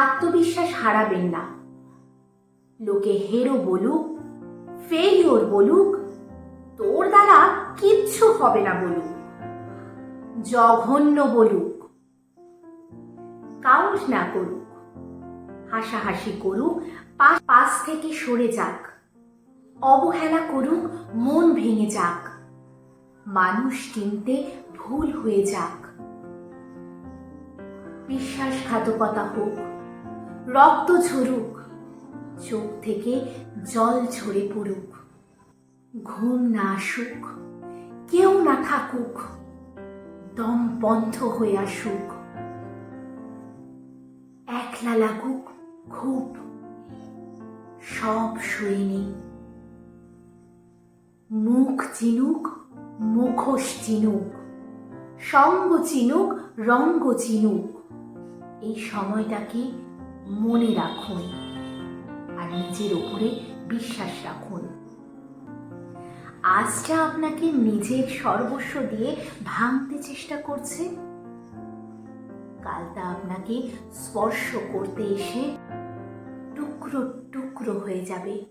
আত্মবিশ্বাস হারাবেন না। লোকে হেরো বলুক ফেলিওর বলুক, তোর দ্বারা কিচ্ছু হবে না বলুক, জঘন্য বলুক। কাউন্ট না করুক, হাসাহাসি করুক পাশ থেকে সরে যাক, অবহেলা করুক, মন ভেঙে যাক, মানুষ কিনতে ভুল হয়ে যাক। বিশ্বাসঘাতকতা হোক রক্ত ঝরুক, চোখ থেকে জল ঝরে পড়ুক। ঘুম না আসুক, কেউ না থাকুক, দম বন্ধ হয়ে আসুক। একলা লাগুক খুব, সব সইনি মুখ চিনুক, মুখোশ চিনুক, সঙ্গ চিনুক, রঙ্গ চিনুক। এই সময়টাকে মনে রাখুন আর নিজের ওপরে বিশ্বাস রাখুন। আজ যা আপনাকে নিজের সর্বস্ব দিয়ে ভাঙতে চেষ্টা করছে। কালটা আপনাকে স্পর্শ করতে এসে টুকরো টুকরো হয়ে যাবে।